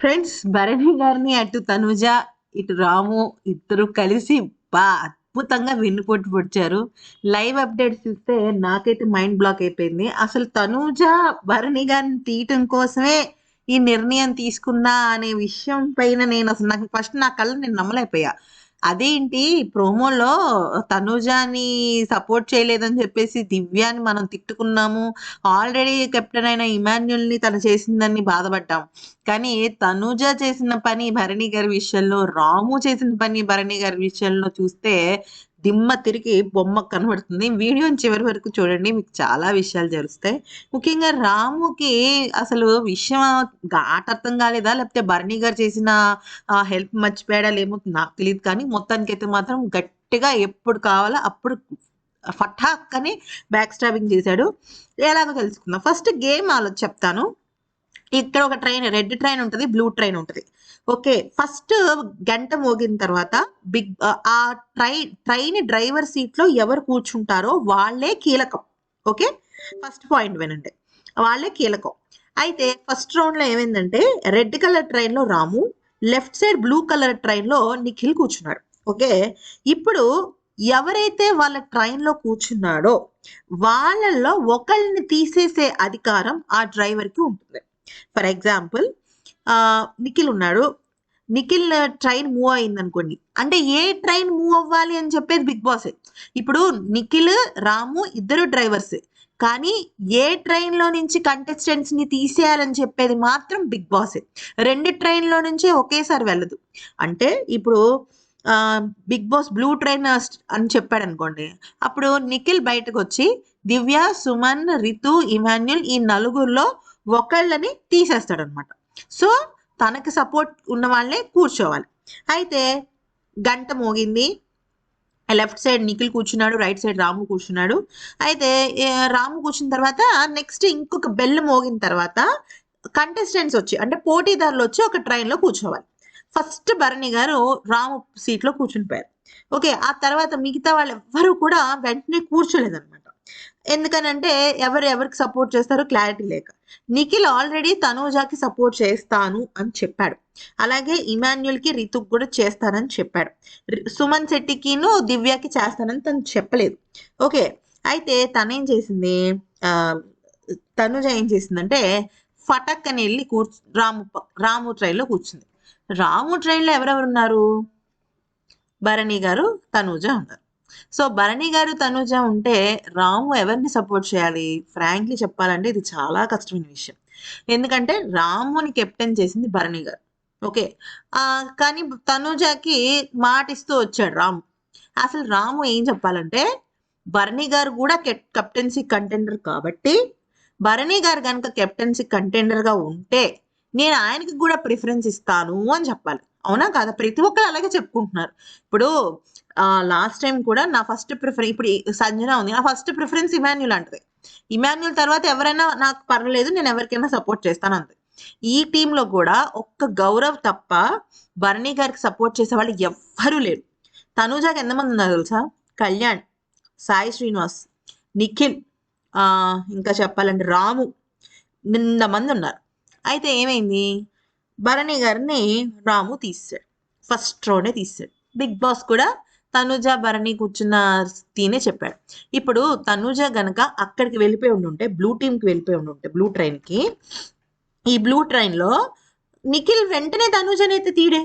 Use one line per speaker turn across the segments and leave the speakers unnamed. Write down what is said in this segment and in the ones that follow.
Friends Bharani గారిని అటు తనుజ ఇటు రాము ఇద్దరు కలిసి బా అద్భుతంగా వెన్నుపోటు పొడిచారు. లైవ్ అప్డేట్స్ ఇస్తే నాకైతే మైండ్ బ్లాక్ అయిపోయింది. అసలు తనుజ భరణి గారిని తీయటం కోసమే ఈ నిర్ణయం తీసుకున్నా అనే విషయం పైన నేను అసలు నాకు ఫస్ట్ నా కళ్ళు నేను నమ్మలేకపోయా. అదేంటి? ప్రోమోలో తనుజాని సపోర్ట్ చేయలేదని చెప్పేసి దివ్యాని మనం తిట్టుకున్నాము. ఆల్రెడీ కెప్టెన్ అయిన ఇమాన్యుల్ని తను చేసిందని బాధపడ్డాం. కానీ తనుజ చేసిన పని భరణి గారి విషయంలో రాము చేసిన పని భరణి గారి విషయంలో చూస్తే దిమ్మ తిరిగి బొమ్మ కనబడుతుంది. వీడియోని చివరి వరకు చూడండి మీకు చాలా విషయాలు తెలుస్తాయి. ముఖ్యంగా రాముకి అసలు విషయం ఘాటర్థం అర్థం కాలేదా? లేకపోతే భరణి గారు చేసిన హెల్ప్ మర్చిపోయాడా లేమో నాకు తెలియదు కానీ మొత్తానికి అయితే మాత్రం గట్టిగా ఎప్పుడు కావాలో అప్పుడు ఫటాక్ అని బ్యాక్ స్టాబింగ్ చేశాడు. ఎలాగో తెలుసుకుందాం. ఫస్ట్ గేమ్ ఆలో చెప్తాను. ఇక్కడ ఒక ట్రైన్ రెడ్ ట్రైన్ ఉంటుంది బ్లూ ట్రైన్ ఉంటుంది. ఓకే ఫస్ట్ గంట మోగిన తర్వాత బిగ్ ఆ ట్రైన్ ట్రైన్ డ్రైవర్ సీట్లో ఎవరు కూర్చుంటారో వాళ్ళే కీలకం. ఓకే ఫస్ట్ పాయింట్ వినండి. వాళ్ళే కీలకం. అయితే ఫస్ట్ రౌండ్లో ఏమైందంటే రెడ్ కలర్ ట్రైన్లో Ramu left side blue colour ట్రైన్లో నిఖిల్ కూర్చున్నాడు. ఓకే ఇప్పుడు ఎవరైతే వాళ్ళ ట్రైన్లో కూర్చున్నాడో వాళ్ళల్లో ఒకళ్ళని తీసేసే అధికారం ఆ డ్రైవర్కి ఉంటుంది. ఫర్ ఎగ్జాంపుల్ నిఖిల్ ఉన్నాడు. నిఖిల్ ట్రైన్ మూవ్ అయింది అనుకోండి అంటే ఏ ట్రైన్ మూవ్ అవ్వాలి అని చెప్పేది బిగ్ బాసే. ఇప్పుడు నిఖిల్ రాము ఇద్దరు డ్రైవర్స్. కానీ ఏ ట్రైన్లో నుంచి కంటెస్టెంట్స్ని తీసేయాలని చెప్పేది మాత్రం బిగ్ బాసే. రెండు ట్రైన్లో నుంచే ఒకేసారి వెళ్ళదు. అంటే ఇప్పుడు బిగ్ బాస్ బ్లూ ట్రైన్ అని చెప్పాడు అనుకోండి అప్పుడు నిఖిల్ బయటకు వచ్చి దివ్య సుమన్ రితు ఇమాన్యుల్ ఈ నలుగురిలో ఒకళ్ళని తీసేస్తాడనమాట. సో తనకి సపోర్ట్ ఉన్న వాళ్ళే కూర్చోవాలి. అయితే గంట మోగింది. లెఫ్ట్ సైడ్ నిఖిల్ కూర్చున్నాడు రైట్ సైడ్ రాము కూర్చున్నాడు. అయితే రాము కూర్చున్న తర్వాత నెక్స్ట్ ఇంకొక బెల్ మోగిన తర్వాత కంటెస్టెంట్స్ వచ్చి అంటే పోటీదారులు వచ్చి ఒక ట్రైన్లో కూర్చోవాలి. ఫస్ట్ భరణి గారు రాము సీట్లో కూర్చునిపోయారు ఓకే ఆ తర్వాత మిగతా వాళ్ళు ఎవ్వరూ కూడా వెంటనే కూర్చోలేదన్నమాట ఎందుకనంటే ఎవరు ఎవరికి సపోర్ట్ చేస్తారో క్లారిటీ లేక. నిఖిల్ ఆల్రెడీ తనూజాకి సపోర్ట్ చేస్తాను అని చెప్పాడు. అలాగే ఇమాన్యుల్కి రితుక్ కూడా చేస్తానని చెప్పాడు. సుమన్ శెట్టికిను దివ్యకి చేస్తానని తను చెప్పలేదు. ఓకే అయితే తనేం చేసింది? తనుజ ఏం చేసిందంటే ఫటక్ అని వెళ్ళి కూర్చు రాము రాము ట్రైన్లో కూర్చుంది. రాము ట్రైన్లో ఎవరెవరు ఉన్నారు భరణి గారు తనూజ ఉన్నారు. సో భరణి గారు తనుజ ఉంటే రాము ఎవరిని సపోర్ట్ చేయాలి? ఫ్రాంక్లీ చెప్పాలంటే ఇది చాలా కష్టమైన విషయం. ఎందుకంటే రాముని కెప్టెన్ చేసింది భరణి గారు. ఓకే. కానీ తనుజకి మాట ఇస్తూ వచ్చాడు రాము. అసలు రాము ఏం చెప్పాలంటే భరణి గారు కూడా కెప్టెన్సీ కంటెండర్ కాబట్టి భరణి గారు కనుక కెప్టెన్సీ కంటెండర్గా ఉంటే నేను ఆయనకి కూడా ప్రిఫరెన్స్ ఇస్తాను అని చెప్పాలి. అవునా కాదా? ప్రతి ఒక్కరు అలాగే చెప్పుకుంటున్నారు. ఇప్పుడు లాస్ట్ టైం కూడా నా ఫస్ట్ ప్రిఫరెన్స్ ఇప్పుడు సంజన ఉంది. నా ఫస్ట్ ప్రిఫరెన్స్ ఇమాన్యుల్ అంటది. ఇమాన్యుల్ తర్వాత ఎవరైనా నాకు పర్వాలేదు నేను ఎవరికైనా సపోర్ట్ చేస్తాను అంతే ఈ టీంలో కూడా ఒక్క గౌరవ్ తప్ప భరణి గారికి సపోర్ట్ చేసే వాళ్ళు ఎవ్వరూ లేరు. తనుజాకి ఎంతమంది ఉన్నారు తెలుసా? కళ్యాణ్ సాయి శ్రీనివాస్ నిఖిల్ ఇంకా చెప్పాలంటే రాము నిన్న మంది ఉన్నారు. అయితే ఏమైంది? భరణి గారిని రాము తీసాడు ఫస్ట్ రోనే తీసాడు బిగ్ బాస్ కూడా తనుజ భరణి కూర్చున్న తీనే చెప్పాడు. ఇప్పుడు తనుజ గనక అక్కడికి వెళ్ళిపోయి ఉండుంటే బ్లూ టీమ్కి వెళ్ళిపోయి ఉండుంటే బ్లూ ట్రైన్కి ఈ బ్లూ ట్రైన్లో నిఖిల్ వెంటనే తనుజని అయితే తీడే.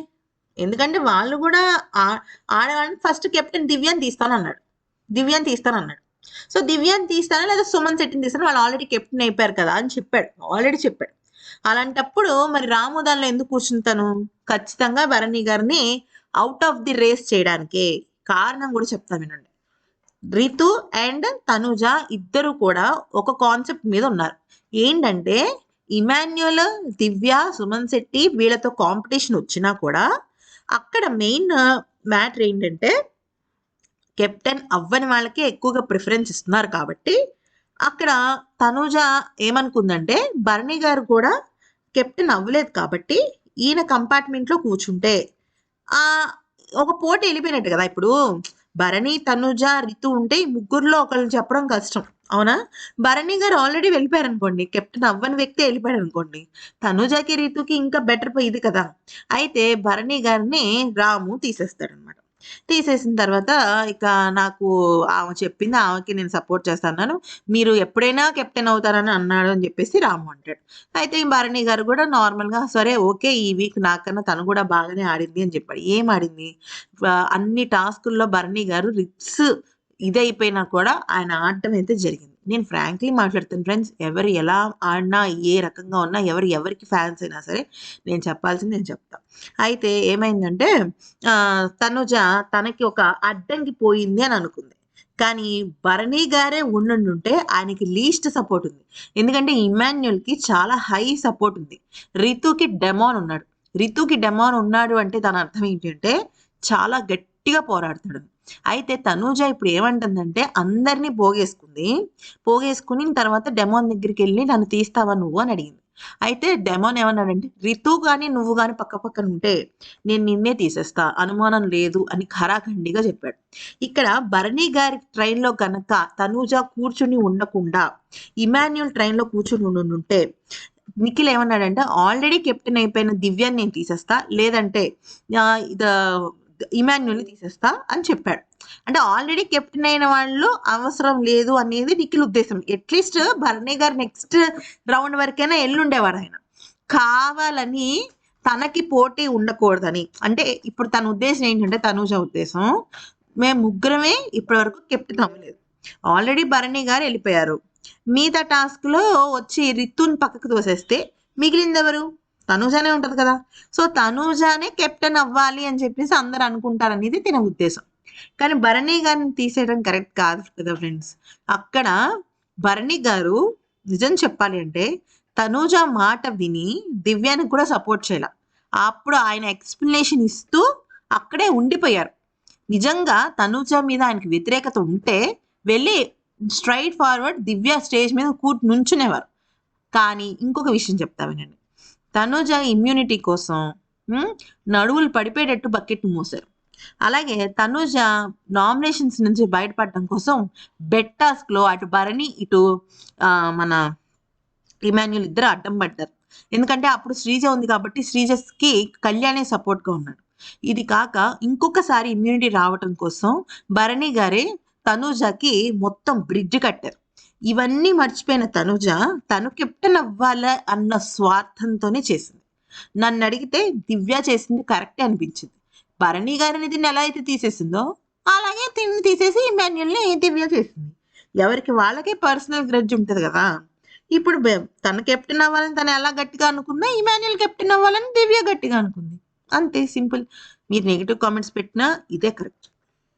ఎందుకంటే వాళ్ళు కూడా ఆడవాళ్ళని ఫస్ట్ కెప్టెన్ దివ్యాన్ని తీస్తానన్నాడు. దివ్యాన్ని తీస్తానన్నాడు. సో దివ్యాన్ని తీస్తాను లేదా సుమన్ శెట్టిని తీస్తాను వాళ్ళు ఆల్రెడీ కెప్టెన్ అయిపోయారు కదా అని చెప్పాడు. ఆల్రెడీ చెప్పాడు. అలాంటప్పుడు మరి రాము దానిలో ఎందుకు కూర్చుంటాను ఖచ్చితంగా భరణి గారిని అవుట్ ఆఫ్ ది రేస్ చేయడానికే. కారణం కూడా చెప్తాను వినండి. రితు అండ్ తనుజ ఇద్దరు కూడా ఒక కాన్సెప్ట్ మీద ఉన్నారు. ఏంటంటే ఇమాన్యుయల్ దివ్య సుమన్ శెట్టి వీళ్ళతో కాంపిటీషన్ వచ్చినా కూడా అక్కడ మెయిన్ మ్యాటర్ ఏంటంటే కెప్టెన్ అవ్వని వాళ్ళకే ఎక్కువగా ప్రిఫరెన్స్ ఇస్తున్నారు కాబట్టి అక్కడ తనుజ ఏమనుకుందంటే భరణి గారు కూడా కెప్టెన్ అవ్వలేదు కాబట్టి ఈయన కంపార్ట్మెంట్లో కూర్చుంటే ఆ ఒక పోటీ వెళ్ళిపోయినట్టు కదా ఇప్పుడు భరణి తనుజ రితు ఉంటే ముగ్గురులో ఒకళ్ళు చెప్పడం కష్టం అవునా? భరణి గారు ఆల్రెడీ వెళ్ళిపోయారు అనుకోండి కెప్టెన్ అవ్వని వ్యక్తి వెళ్ళిపోయారు అనుకోండి తనుజకి, రితుకి ఇంకా బెటర్ పోయింది ఇది కదా! అయితే భరణి గారిని రాము తీసేస్తాడనమాట. తీసేసిన తర్వాత ఇక నాకు ఆమె చెప్పింది ఆమెకి నేను సపోర్ట్ చేస్తాను మీరు ఎప్పుడైనా కెప్టెన్ అవుతారని అన్నాడు అని చెప్పేసి రాము అంటాడు. అయితే ఈ భరణి గారు కూడా నార్మల్‌గా సరే ఓకే. ఈ వీక్ నాకన్నా తను కూడా బాగానే ఆడింది అని చెప్పాడు. ఏం ఆడింది? అన్ని టాస్కుల్లో భరణి గారు రిప్స్ ఇదైపోయినా కూడా ఆయన ఆడటం అయితే జరిగింది. నేను ఫ్రాంక్లీ మాట్లాడుతాను ఫ్రెండ్స్. ఎవరు ఎలా ఆడినా, ఏ రకంగా ఉన్నా, ఎవరు ఎవరికి ఫ్యాన్స్ అయినా సరే నేను చెప్పాల్సింది నేను చెప్తా. అయితే ఏమైందంటే తనుజ తనకి ఒక అడ్డంకి పోయింది అని అనుకుంది. కానీ భరణి గారే ఉండుంటే ఆయనకి లీస్ట్ సపోర్ట్ ఉంది. ఎందుకంటే ఇమాన్యుల్కి చాలా హై సపోర్ట్ ఉంది. రితుకి డెమాన్ ఉన్నాడు. రితుకి డెమాన్ ఉన్నాడు అంటే దాని అర్థం ఏంటంటే చాలా గట్టిగా పోరాడతాడు. అయితే తనూజ ఇప్పుడు ఏమంటుందంటే అందరిని పోగేసుకుంది. పోగేసుకుని తర్వాత డెమోన్ దగ్గరికి వెళ్ళి నన్ను తీస్తావా నువ్వు అని అడిగింది. అయితే డెమోన్ ఏమన్నాడంటే రితు కానీ నువ్వు కానీ పక్క పక్కన ఉంటే నేను నిన్నే తీసేస్తా. అనుమానం లేదు అని ఖరాఖండిగా చెప్పాడు. ఇక్కడ భరణి గారి ట్రైన్‌లో గనక తనూజ కూర్చొని ఉండకుండా ఇమాన్యుల్ ట్రైన్‌లో కూర్చొని ఉండుంటే నిఖిల్ ఏమన్నాడంటే ఆల్రెడీ కెప్టెన్ అయిపోయిన దివ్యాని నేను తీసేస్తా. లేదంటే ఇమాన్యుల్ని తీసేస్తా అని చెప్పాడు. అంటే ఆల్రెడీ కెప్టెన్ అయిన వాళ్ళు అవసరం లేదు అనేది నిఖిల్ ఉద్దేశం. At least Bharani garu next round వరకైనా ఎళ్ళుండేవారాయన. కావాలని తనకి పోటీ ఉండకూడదని. అంటే ఇప్పుడు తన ఉద్దేశం ఏంటంటే తనూజ ఉద్దేశం మేము ముగ్గురమే ఇప్పటివరకు కెప్టెన్ అవ్వలేదు. ఆల్రెడీ భరణి గారు వెళ్ళిపోయారు మిగతా టాస్క్‌లో వచ్చి రితున్ పక్కకు తోసేస్తే మిగిలిందెవరు? తనూజనే ఉంటుంది కదా! సో, తనూజానే కెప్టెన్ అవ్వాలి అని చెప్పేసి అందరూ అనుకుంటారనేది తిన ఉద్దేశం. కానీ భరణి గారిని తీసేయడం కరెక్ట్ కాదు కదా ఫ్రెండ్స్. అక్కడ భరణి గారు నిజం చెప్పాలి అంటే తనూజ మాట విని దివ్యానికి కూడా సపోర్ట్ చేయల. అప్పుడు ఆయన ఎక్స్‌ప్లనేషన్ ఇస్తూ అక్కడే ఉండిపోయారు. నిజంగా తనూజ మీద ఆయనకి వ్యతిరేకత ఉంటే వెళ్ళి స్ట్రైట్ ఫార్వర్డ్ దివ్య స్టేజ్ మీద కూర్చు నుంచునేవారు. కానీ ఇంకొక విషయం చెప్తా వినండి. తనుజ ఇమ్యూనిటీ కోసం నడువులు పడిపోయేటట్టు బకెట్ మోసారు. అలాగే తనుజ నామినేషన్స్ నుంచి బయటపడడం కోసం బెట్టాస్క్లో అటు భరణి, ఇటు మన ఇమాన్యుల్ ఇద్దరు అడ్డం పడ్డారు. ఎందుకంటే అప్పుడు శ్రీజ ఉంది కాబట్టి శ్రీజస్‌కి కళ్యాణే సపోర్ట్‌గా ఉన్నాడు. ఇది కాక ఇంకొకసారి ఇమ్యూనిటీ రావటం కోసం భరణి గారే తనూజకి మొత్తం బ్రిడ్జ్ కట్టారు. ఇవన్నీ మర్చిపోయిన తనుజ తను కెప్టెన్ అవ్వాలా అన్న స్వార్థంతోనే చేసింది. నన్ను అడిగితే దివ్య చేసింది కరెక్టే అనిపించింది. భరణి గారిని దీన్ని ఎలా అయితే తీసేసిందో అలాగే తిని తీసేసి మాన్యుల్ని దివ్య చేసింది. ఎవరికి వాళ్ళకే పర్సనల్ గ్రడ్జ్ ఉంటుంది కదా! ఇప్పుడు తన తను కెప్టెన్ అవ్వాలని తను ఎలా గట్టిగా అనుకుందో ఇమ్మాన్యుయల్ కెప్టెన్ అవ్వాలని దివ్య గట్టిగా అనుకుంది. అంతే సింపుల్. మీరు నెగిటివ్ కామెంట్స్ పెట్టినా ఇదే కరెక్ట్.